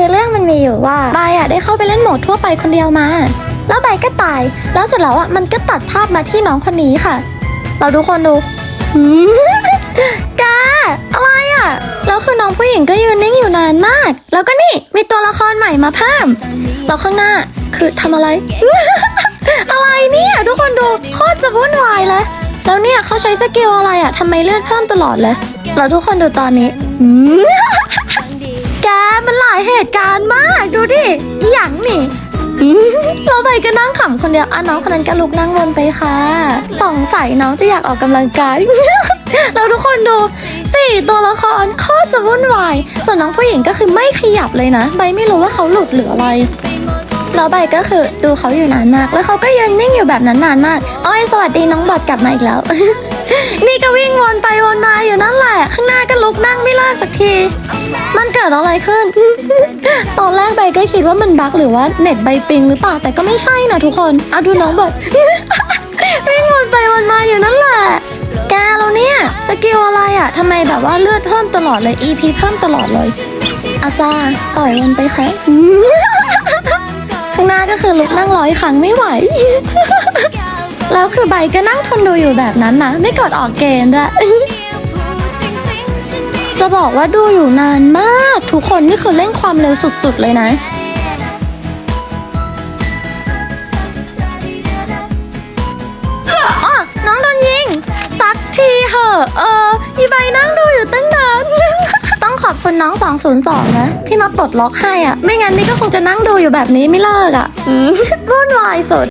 คือเรื่องมันมีอยู่ว่าใบอะได้เข้าไปเล่นโหมดทั่วไปคนเดียวมา แล้วใบก็ตาย แล้วเสร็จแล้วอะมันก็ตัดภาพมาที่น้องคนนี้ค่ะ เราทุกคนดูหืมแกอะไรอะแล้วคือน้องผู้หญิงก็ยืนนิ่งอยู่นานมาก แล้วก็นี่มีตัวละครใหม่มาเพิ่มแล้วข้างหน้าคือทำอะไร อะไรเนี่ยทุกคนดูโคตรจะวุ่นวายเลยแล้วเนี่ยเขาใช้สกิลอะไรอะทำไมเลือดเพิ่มตลอดเลยแล้วทุกคนดูตอนนี้ มันหลายเหตุการณ์มากดูดิอหย่างนี่เราไปก็นั่งขำคนเดียวอะน้องคนนั้นก็ลุกนั่งวนไปค่ะสงสัยน้องจะอยากออกกำลังกาย แล้วทุกคนดูสี่ตัวละครโคตรจะวุ่นวาย ส่วนน้องผู้หญิงก็คือไม่ขยับเลยนะ ใบไม่รู้ว่าเขาหลุดหรืออะไรแล้วใบก็คือดูเขาอยู่นานมาก แล้วเขาก็ยืนนิ่งอยู่แบบนั้นนานมากอ้อยสวัสดีน้องบอดกลับมาอีกแล้ว นี่ก็วิ่งวนไปวนมาอยู่นั่นแหละ ข้างหน้าก็ลุกนั่งไม่เลิกสักที ดอะไรขึ้น ตอนแรกใบก็คิดว่ามันบั๊กหรือว่าเน็ตใบปิงหรือเปล่าแต่ก็ไม่ใช่นะทุกคนเอาดูน้องบอดวิ่งวนไปวนมาอยู่นั่นแหละแกเราเนี่ยสกิลอะไรอะทำไมแบบว่าเลือดเพิ่มตลอดเลย EP เพิ่มตลอดเลย อาจารย์ปล่อยมันไปค่ะข้างหน้าก็คือลุกนั่งร้อยครั้งไม่ไหวแล้วคือใบก็นั่งทนดูอยู่แบบนั้นนะไม่กดออกเกณฑ์ด้วย จะบอกว่าดูอยู่นานมาก ทุกคนนี่คือเร่งความเร็วสุดๆเลยนะ อ๋อ น้องโดนยิง สักทีเหอะเอออีใบนั่งดูอยู่ตั้งนาน ต้องขอบคุณน้อง 202 นะ ที่มาปลดล็อกให้อะ ไม่งั้นนี่ก็คงจะนั่งดูอยู่แบบนี้ไม่เลิกอะอืมวุ่นวายสุด